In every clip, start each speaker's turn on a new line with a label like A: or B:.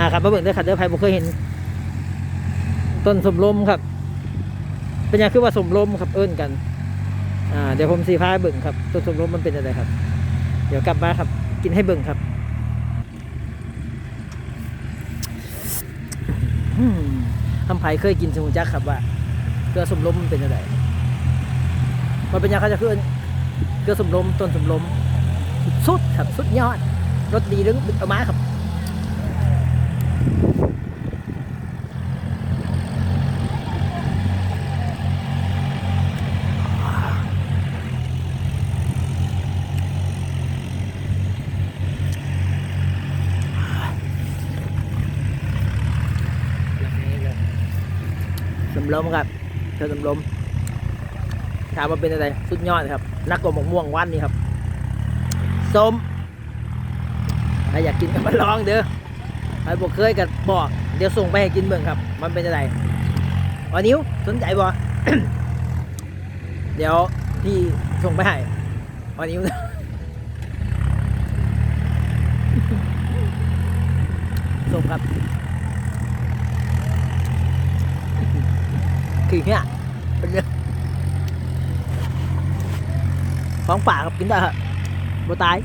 A: อ่าครับมาเบิ่งด้อครับเด้อใครบ่เคยเห็น ต้นสมลมครับ เป็นยังคือว่าสมลมครับเอิ้นกัน อ่าเดี๋ยวผมสีพาเบิ่งครับ ต้นสมลมมันเป็นอะไรครับ เดี๋ยวกลับมาครับ กินให้เบิ่งครับทำไผเคยกินสมุนจักครับว่าเกลือสมลมมันเป็นอะไรมันเป็นยังเขาจะคือเกลือสมลมต้นสมลมสุดครับสุดยอดรสดีเรื่องเอามาครับ สมลมครับเธอสมลมถามว่าเป็นอะไรสุดยอดครับ นักกว่าหมกม่วงวันนี้ครับส้มถ้าอยากกินก็มาลองเด้อใครบอกเคยกันบอกเดี๋ยวส่งไปให้กินเบิ่งครับ มันเป็นอะไรวันนิ้วสนใจบ่เดี๋ยวพี่ส่งไปให้วันนิ้วนะส่งครับ คือเนี่ยเป็นเรื่องของป่าครับกินได้ครับบ่ตาย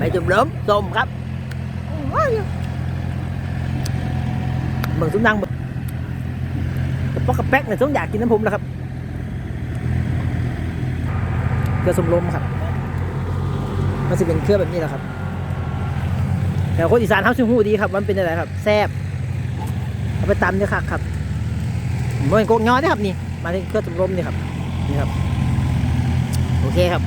A: ไปตามมันแซ่บอืมสมส่ปลาแดกใช่ไหมรสดีห้อยลงโอ้ยสุดยอดเป็นไหนภาพครับจบ mấy chùm lớn tôm ครับ mừng xuống năng mừng cái bóc cái pét này xuống อยากกินน้ำพุแล้วครับเครือสมลมครับมันจะเป็นเครือแบบนี้แหละครับ แต่คนอีสานเขาชื่อหูดีครับมันเป็นอะไรครับแซ่บเอาไปตำเนี่ยครับครับมันเป็นโกงย้อยนะครับนี่ มาถึงเครือสมลมนี่ครับนี่ครับ โอเคครับ